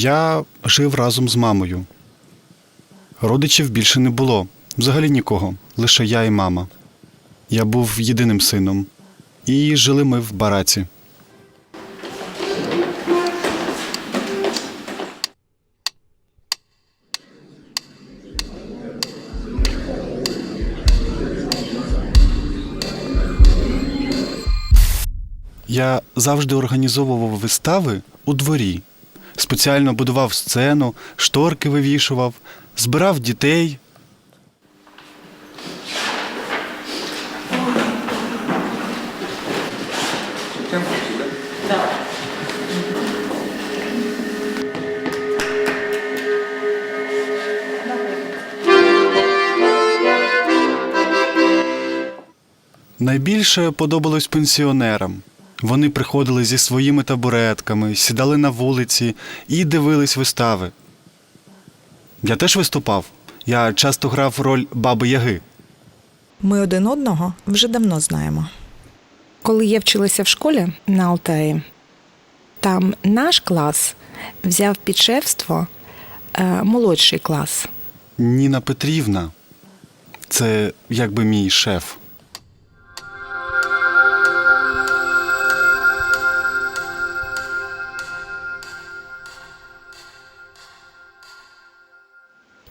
Я жив разом з мамою. Родичів більше не було. Взагалі нікого, лише я і мама. Я був єдиним сином. І жили ми в бараці. Я завжди організовував вистави у дворі. Спеціально будував сцену, шторки вивішував, збирав дітей. Найбільше подобалось пенсіонерам. Вони приходили зі своїми табуретками, сідали на вулиці і дивились вистави. Я теж виступав. Я часто грав роль баби Яги. Ми один одного вже давно знаємо. Коли я вчилася в школі на Алтаї, там наш клас взяв під шефство е, молодший клас. Ніна Петрівна це якби мій шеф.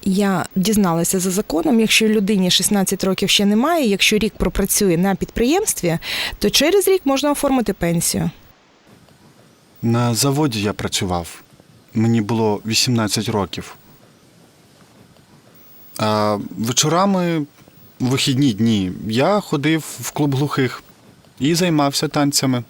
Я дізналася за законом, якщо людині 16 років ще немає, якщо рік пропрацює на підприємстві, то через рік можна оформити пенсію. На заводі я працював. Мені було 18 років. А вечорами, у вихідні дні, я ходив в клуб глухих і займався танцями.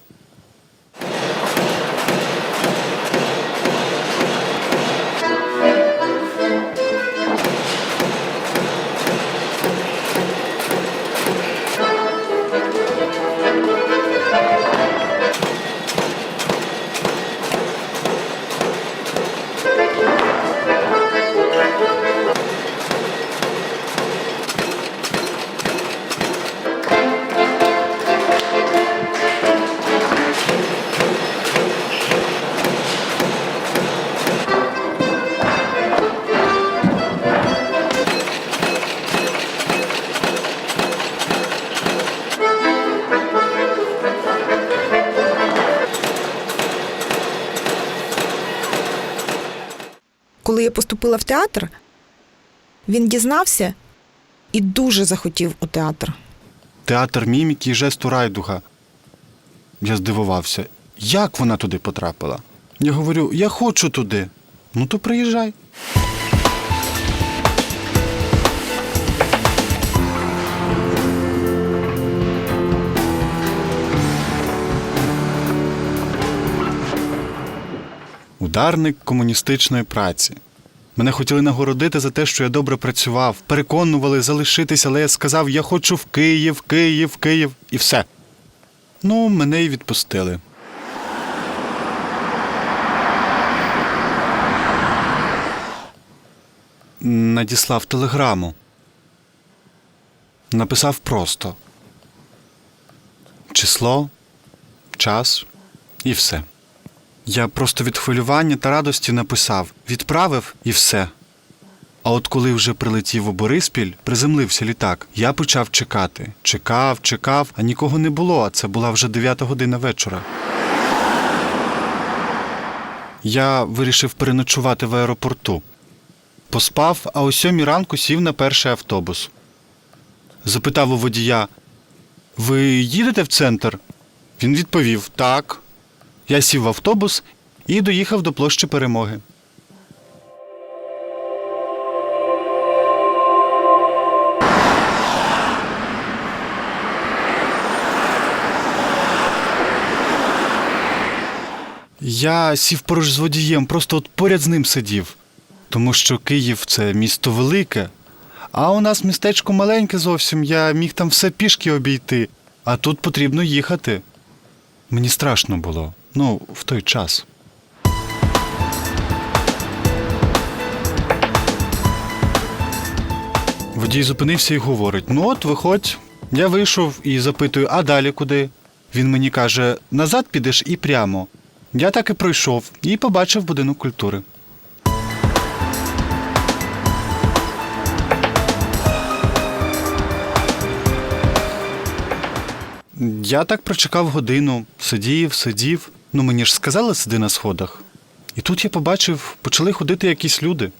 Коли поступила в театр, він дізнався і дуже захотів у театр. Театр міміки і жесту райдуга. Я здивувався, як вона туди потрапила. Я говорю, я хочу туди. Ну то приїжджай. Ударник комуністичної праці. Мене хотіли нагородити за те, що я добре працював, переконували залишитися, але я сказав, я хочу в Київ, Київ, Київ і все. Ну, мене й відпустили. Надіслав телеграму. Написав просто число, час і все. Я просто від хвилювання та радості написав, відправив і все. А от коли вже прилетів у Бориспіль, приземлився літак, я почав чекати. Чекав, чекав, а нікого не було, а це була вже дев'ята година вечора. Я вирішив переночувати в аеропорту. Поспав, а о сьомій ранку сів на перший автобус. Запитав у водія: Ви їдете в центр? Він відповів так. Я сів в автобус і доїхав до площі перемоги. Я сів поруч з водієм, просто от поряд з ним сидів. Тому що Київ це місто велике, а у нас містечко маленьке зовсім, я міг там все пішки обійти, а тут потрібно їхати. Мені страшно було. Ну, в той час. Водій зупинився і говорить: ну от, виходь. Я вийшов і запитую, а далі куди? Він мені каже: назад підеш і прямо. Я так і пройшов і побачив будинок культури. Я так прочекав годину, сидів, сидів. Ну мені ж сказали, сиди на сходах. І тут я побачив, почали ходити якісь люди.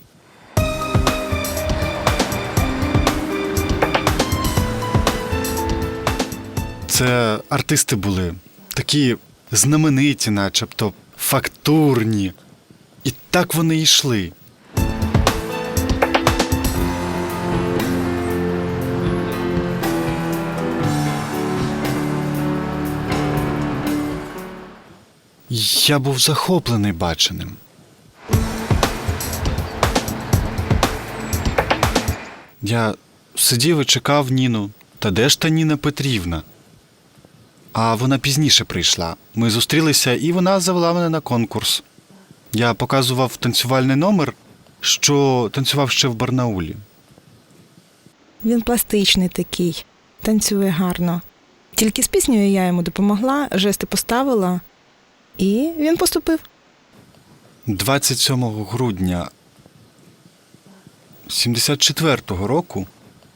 Це артисти були, такі знамениті, начебто, фактурні. І так вони йшли. Я був захоплений баченим. Я сидів і чекав Ніну. Та де ж та Ніна Петрівна? А вона пізніше прийшла. Ми зустрілися, і вона завела мене на конкурс. Я показував танцювальний номер, що танцював ще в Барнаулі. Він пластичний такий, танцює гарно. Тільки з піснею я йому допомогла, жести поставила, і він поступив. 27 грудня 74-го року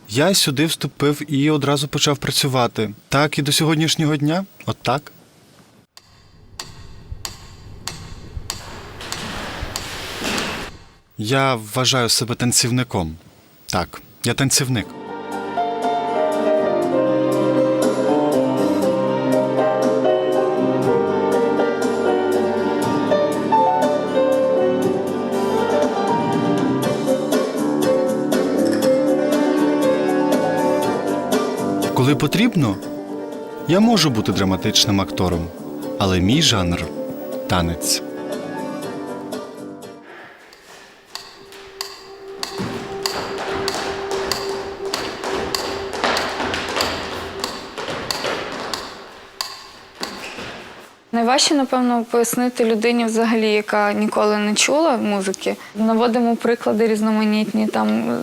я сюди вступив і одразу почав працювати. Так і до сьогоднішнього дня. От так. Я вважаю себе танцівником. Так, я танцівник. Потрібно, я можу бути драматичним актором, але мій жанр танець. Найважче, напевно, пояснити людині, взагалі, яка ніколи не чула музики. Наводимо приклади різноманітні, там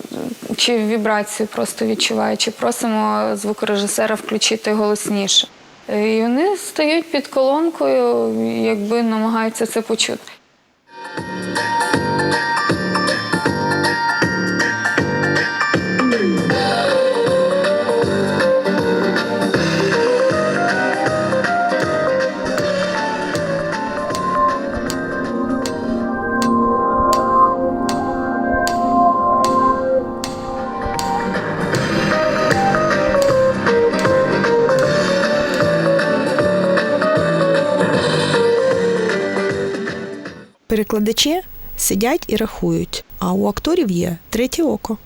чи вібрацію просто відчуває, чи просимо звукорежисера включити голосніше. Е, І вони стають під колонкою, якби намагаються це почути. Перекладачі сидять і рахують, а у акторів є третє око.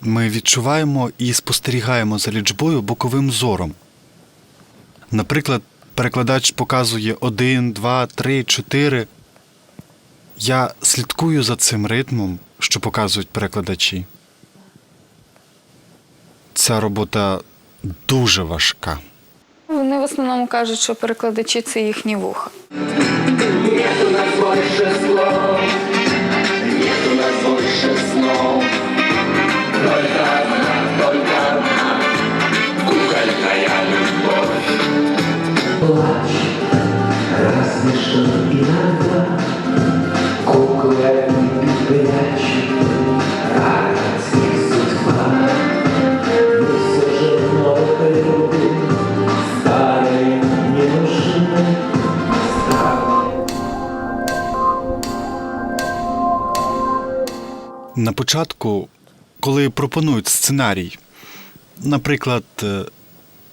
Ми відчуваємо і спостерігаємо за лічбою боковим зором. Наприклад, перекладач показує 1, 2, 3, 4. Я слідкую за цим ритмом, що показують перекладачі. Ця робота дуже важка. Вони в основному кажуть, що перекладачі це їхні вуха. Нет у нас початку, коли пропонують сценарій, наприклад, е,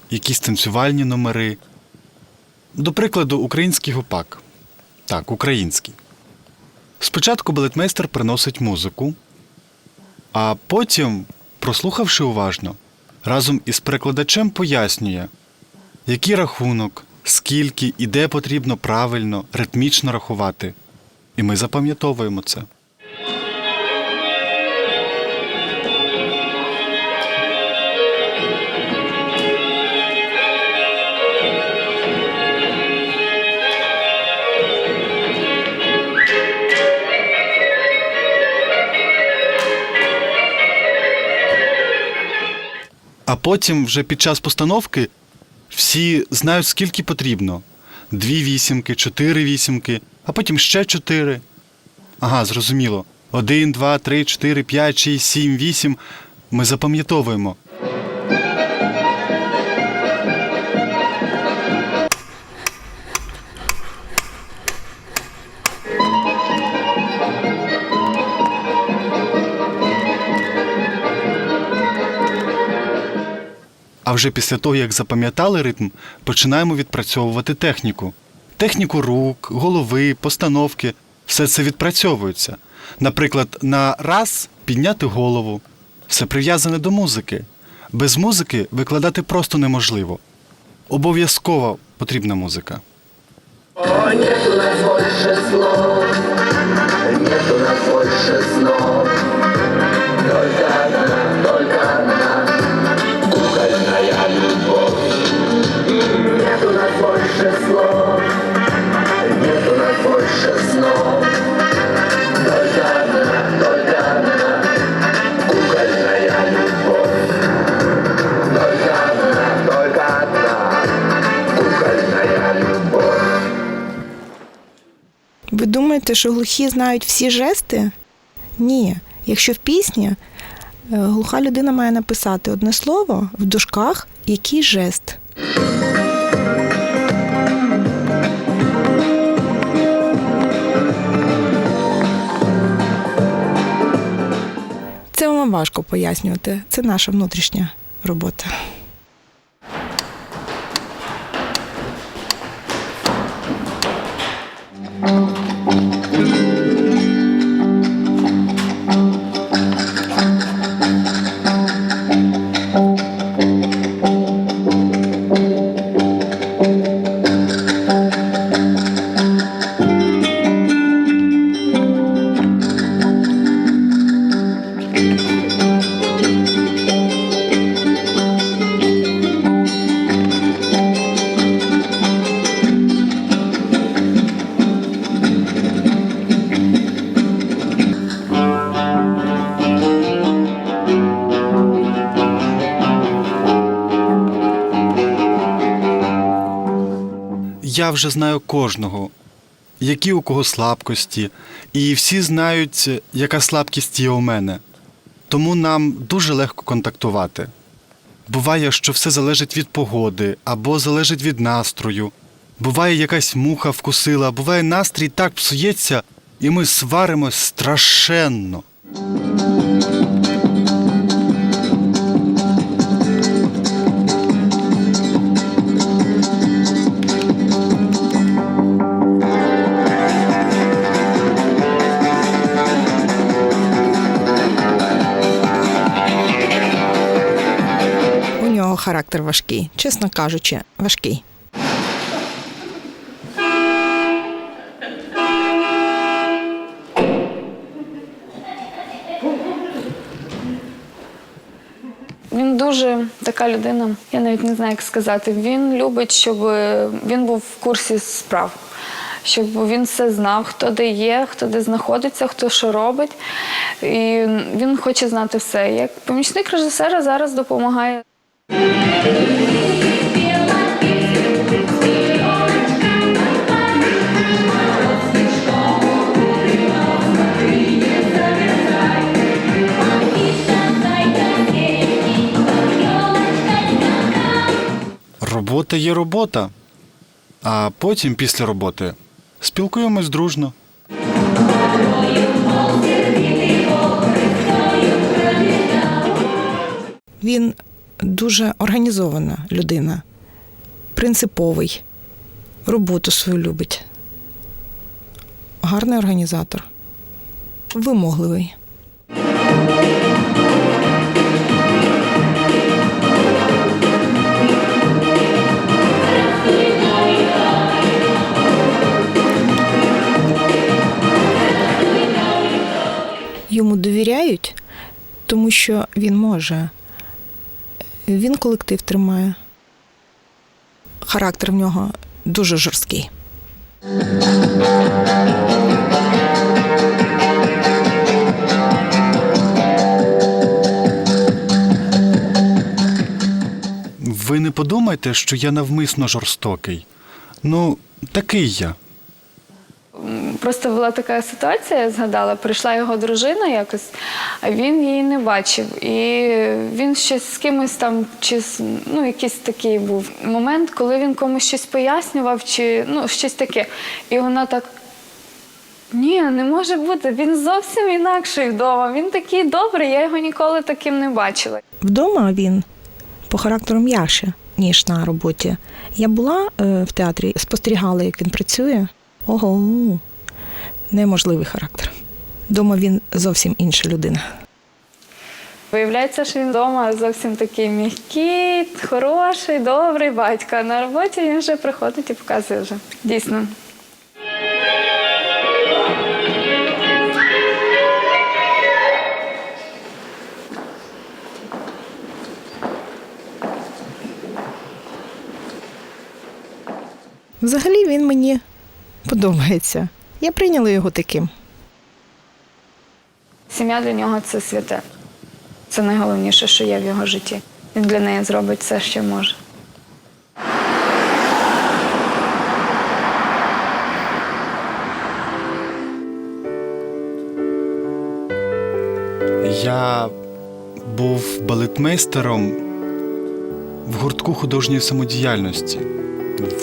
якісь танцювальні номери, до прикладу, український гопак. Так, український. Спочатку балетмейстер приносить музику, а потім, прослухавши уважно, разом із перекладачем пояснює, який рахунок, скільки і де потрібно правильно, ритмічно рахувати. І ми запам'ятовуємо це. Потім, вже під час постановки, всі знають, скільки потрібно: дві вісімки, чотири вісімки, а потім ще чотири. Ага, зрозуміло. Один, два, три, чотири, п'ять, шість, сім, вісім. Ми запам'ятовуємо. А вже після того, як запам'ятали ритм, починаємо відпрацьовувати техніку. Техніку рук, голови, постановки все це відпрацьовується. Наприклад, на раз підняти голову. Все прив'язане до музики. Без музики викладати просто неможливо. Обов'язково потрібна музика. О, нет нас больше слов, нет нас больше снов. Больше слов, нет у нас больше снов. Ви думаєте, що глухі знають всі жести? Ні. Якщо в пісні е, глуха людина має написати одне слово в дужках, який жест. Вам важко пояснювати. Це наша внутрішня робота. Я вже знаю кожного, які у кого слабкості, і всі знають, яка слабкість є у мене. Тому нам дуже легко контактувати. Буває, що все залежить від погоди або залежить від настрою. Буває, якась муха вкусила, буває, настрій так псується, і ми сваримось страшенно. Характер важкий, чесно кажучи, важкий. Він дуже така людина, я навіть не знаю, як сказати. Він любить, щоб він був в курсі справ, щоб він все знав, хто де є, хто де знаходиться, хто що робить. І він хоче знати все. Як помічник режисера зараз допомагає Робота є робота. А потім, після роботи, спілкуємось дружно. Він дуже організована людина, принциповий, роботу свою любить. Гарний організатор, вимогливий. Йому довіряють, тому що він може. Він колектив тримає. Характер в нього дуже жорсткий. Ви не подумайте, що я навмисно жорстокий. Ну, такий я. Просто була така ситуація, я згадала, прийшла його дружина якось, а він її не бачив. І він щось з кимось там, чи ну, якийсь такий був момент, коли він комусь щось пояснював, чи ну, щось таке. І вона так. Ні, не може бути. Він зовсім інакший вдома. Він такий добрий, я його ніколи таким не бачила. Вдома він по характеру м'якше, ніж на роботі. Я була е, в театрі, спостерігала, як він працює. Ого, неможливий характер. Дома він зовсім інша людина. Виявляється, що він вдома зовсім такий м'який, хороший, добрий батько. На роботі він вже приходить і показує вже. Дійсно. Взагалі він мені подобається. Я прийняла його таким. Сім'я для нього це святе. Це найголовніше, що є в його житті. Він для неї зробить все, що може. Я був балетмейстером в гуртку художньої самодіяльності.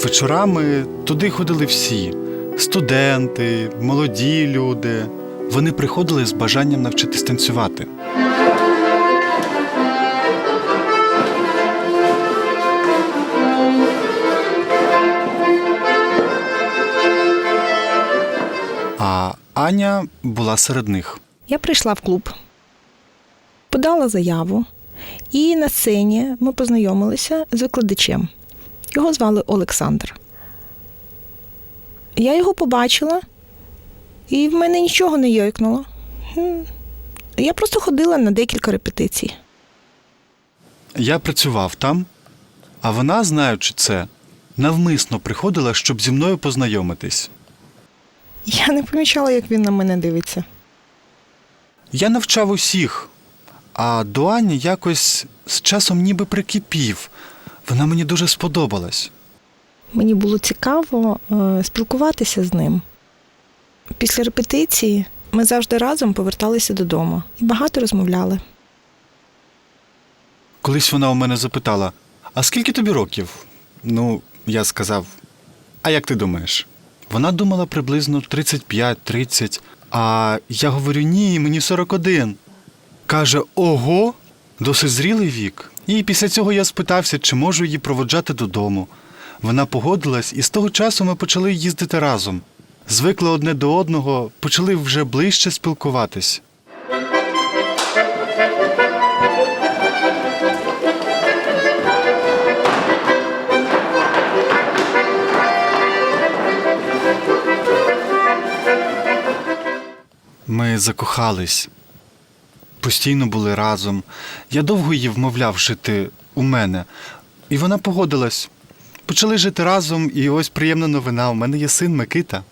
Вечорами туди ходили всі: студенти, молоді люди. Вони приходили з бажанням навчитись танцювати. А Аня була серед них. Я прийшла в клуб, подала заяву, і на сцені ми познайомилися з викладачем. Його звали Олександр. Я його побачила, і в мене нічого не йойкнуло. Я просто ходила на декілька репетицій. Я працював там, а вона, знаючи це, навмисно приходила, щоб зі мною познайомитись. Я не помічала, як він на мене дивиться. Я навчав усіх, а до Ані якось з часом ніби прикипів. Вона мені дуже сподобалась. Мені було цікаво е, спілкуватися з ним. Після репетиції ми завжди разом поверталися додому і багато розмовляли. Колись вона у мене запитала: А скільки тобі років? Ну, я сказав, а як ти думаєш? Вона думала приблизно 35-30, а я говорю, ні, мені 41. Каже: Ого, досить зрілий вік. І після цього я спитався, чи можу її проводжати додому. Вона погодилась, і з того часу ми почали їздити разом. Звикли одне до одного, почали вже ближче спілкуватись. Ми закохались, постійно були разом. Я довго її вмовляв жити у мене, і вона погодилась. Почали жити разом, і ось приємна новина. У мене є син Микита.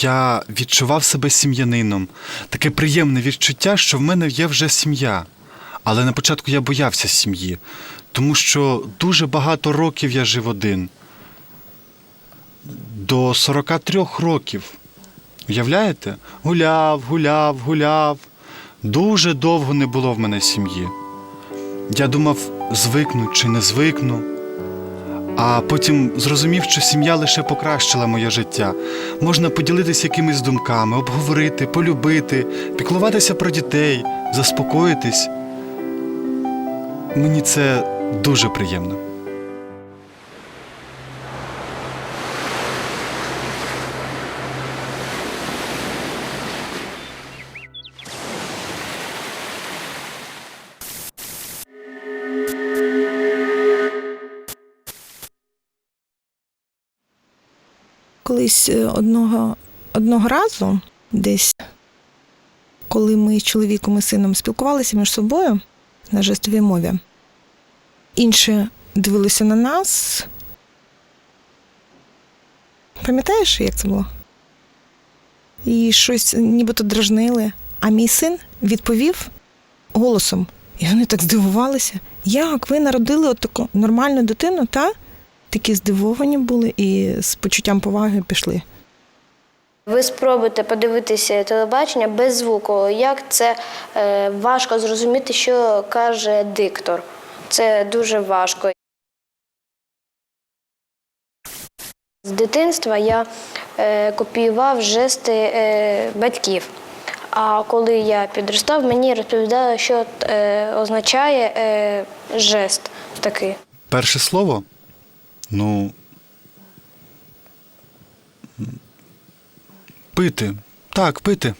Я відчував себе сім'янином. Таке приємне відчуття, що в мене є вже сім'я. Але на початку я боявся сім'ї, тому що дуже багато років я жив один. До 43 років. Уявляєте? Гуляв, гуляв, гуляв. Дуже довго не було в мене сім'ї. Я думав, звикну чи не звикну. А потім зрозумів, що сім'я лише покращила моє життя. Можна поділитися якимись думками, обговорити, полюбити, піклуватися про дітей, заспокоїтись. Мені це дуже приємно. Колись е, одного, одного разу, десь, коли ми з чоловіком і сином спілкувалися між собою на жестовій мові, інші дивилися на нас. Пам'ятаєш, як це було? І щось нібито дражнили. А мій син відповів голосом. І вони так здивувалися. Як ви народили от таку нормальну дитину, та? Такі здивовані були і з почуттям поваги пішли. Ви спробуйте подивитися телебачення без звуку. Як це е, важко зрозуміти, що каже диктор. Це дуже важко. З дитинства я е, копіював жести е, батьків. А коли я підростав, мені розповідали, що означає жест такий. Перше слово? Ну. Пити. Так, пити.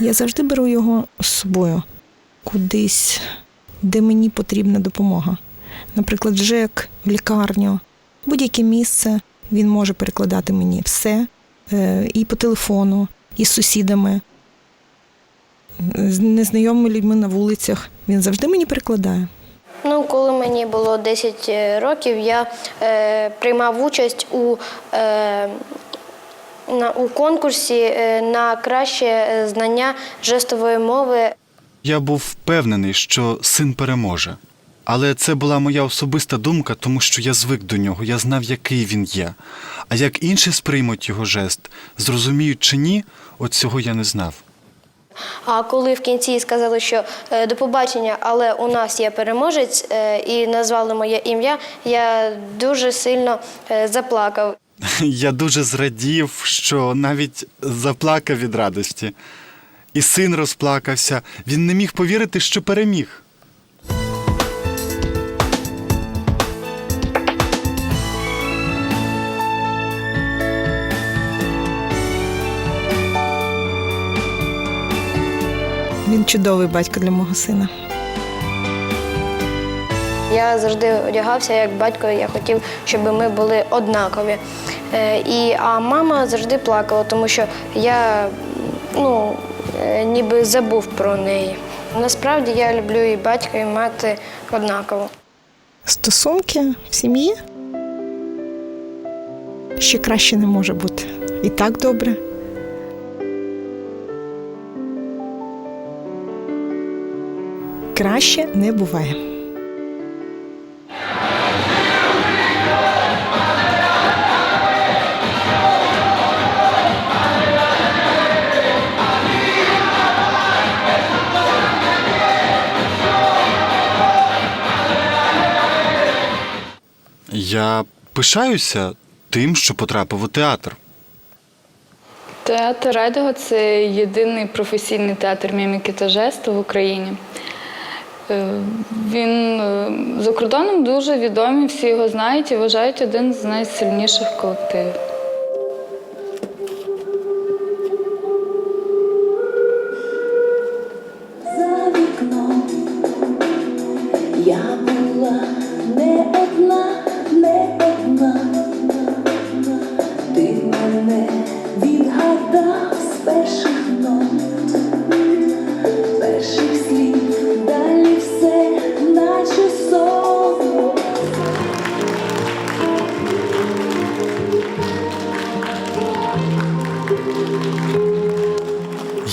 Я завжди беру його з собою кудись, де мені потрібна допомога. Наприклад, ЖЕК, в лікарню, будь-яке місце він може перекладати мені все е, і по телефону, і з сусідами, з незнайомими людьми на вулицях. Він завжди мені перекладає. Ну, коли мені було 10 років, я е, приймав участь у, е, на, у конкурсі е, на краще е, знання жестової мови. Я був впевнений, що син переможе. Але це була моя особиста думка, тому що я звик до нього, я знав, який він є. А як інші сприймуть його жест, зрозуміють чи ні, от цього я не знав. А коли в кінці сказали, що е, до побачення, але у нас є переможець, е, і назвали моє ім'я, я дуже сильно е, заплакав. Я дуже зрадів, що навіть заплакав від радості. І син розплакався. Він не міг повірити, що переміг. Він чудовий батько для мого сина. Я завжди одягався як батько, я хотів, щоб ми були однакові. Е, І, а мама завжди плакала, тому що я ну, е, ніби забув про неї. Насправді я люблю і батька, і мати однаково. Стосунки в сім'ї ще краще не може бути. І так добре. Краще не буває. Я пишаюся тим, що потрапив у театр. Театр Райдого це єдиний професійний театр міміки та жесту в Україні. Е, Він е, за кордоном дуже відомий, всі його знають і вважають один з найсильніших колективів.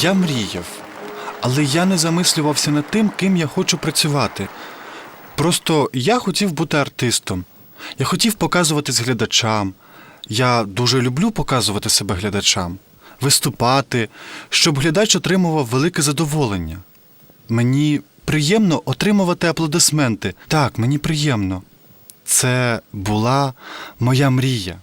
Я мріяв, але я не замислювався над тим, ким я хочу працювати. Просто я хотів бути артистом. Я хотів показуватись глядачам. Я дуже люблю показувати себе глядачам, виступати, щоб глядач отримував велике задоволення. Мені приємно отримувати аплодисменти. Так, мені приємно. Це була моя мрія.